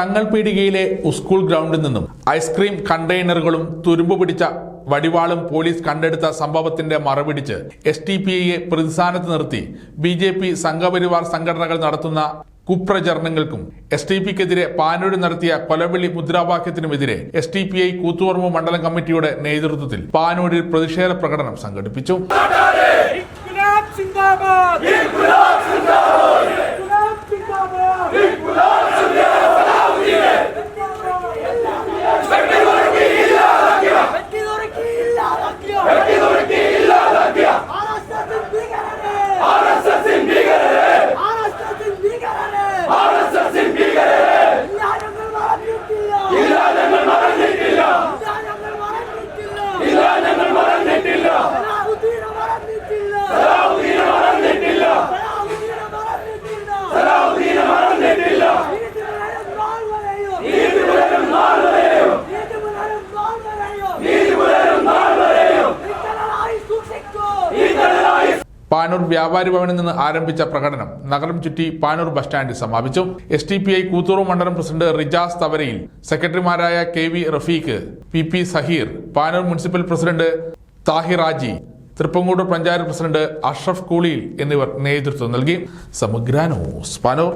തങ്ങൾപീടികയിലെ school ഗ്രൗണ്ടിൽ നിന്നും ice cream കണ്ടെയ്നറുകളും തുരുമ്പ് പിടിച്ച വടിവാളും പോലീസ് കണ്ടെടുത്ത സംഭവത്തിന്റെ മറപിടിച്ച് എസ് ടി പി ഐയെ പ്രതിസ്ഥാനത്ത് നിർത്തി ബി ജെ പി സംഘപരിവാർ സംഘടനകൾ നടത്തുന്ന കുപ്രചരണങ്ങൾക്കും എസ് ടി പിക്കെതിരെ പാനൂര് നടത്തിയ കൊലവിളി മുദ്രാവാക്യത്തിനുമെതിരെ S D P I Koothuparamba മണ്ഡലം കമ്മിറ്റിയുടെ നേതൃത്വത്തിൽ പാനൂരിൽ പ്രതിഷേധ പ്രകടനം സംഘടിപ്പിച്ചു. പാനൂർ വ്യാപാരി ഭവനിൽ നിന്ന് ആരംഭിച്ച പ്രകടനം നഗരം ചുറ്റി പാനൂർ ബസ് സ്റ്റാൻഡിൽ സമാപിച്ചു. S D P I Koothur മണ്ഡലം പ്രസിഡന്റ് റിജാസ് തവരയിൽ സെക്രട്ടറിമാരായ K V Rafeeq P P Saheer Panoor municipal president Thahiraji Thrippangode panchayat president Ashraf Kooliyil എന്നിവർ നേതൃത്വം നൽകി. സമഗ്ര ന്യൂസ് പാനൂർ.